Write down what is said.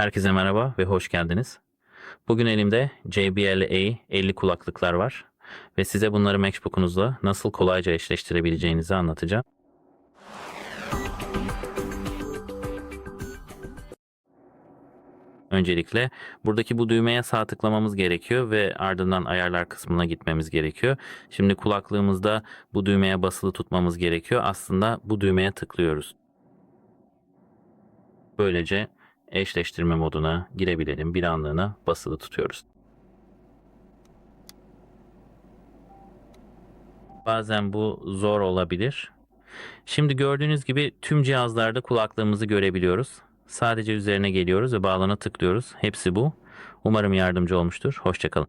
Herkese merhaba ve hoş geldiniz. Bugün elimde JBL A 50 kulaklıklar var ve size bunları MacBook'unuzla nasıl kolayca eşleştirebileceğinizi anlatacağım. Öncelikle buradaki bu düğmeye sağ tıklamamız gerekiyor ve ardından ayarlar kısmına gitmemiz gerekiyor. Şimdi kulaklığımızda bu düğmeye basılı tutmamız gerekiyor. Aslında bu düğmeye tıklıyoruz. Böylece eşleştirme moduna girebilelim. Bir anlığına basılı tutuyoruz. Bazen bu zor olabilir. Şimdi gördüğünüz gibi tüm cihazlarda kulaklığımızı görebiliyoruz. Sadece üzerine geliyoruz ve bağlana tıklıyoruz. Hepsi bu. Umarım yardımcı olmuştur. Hoşçakalın.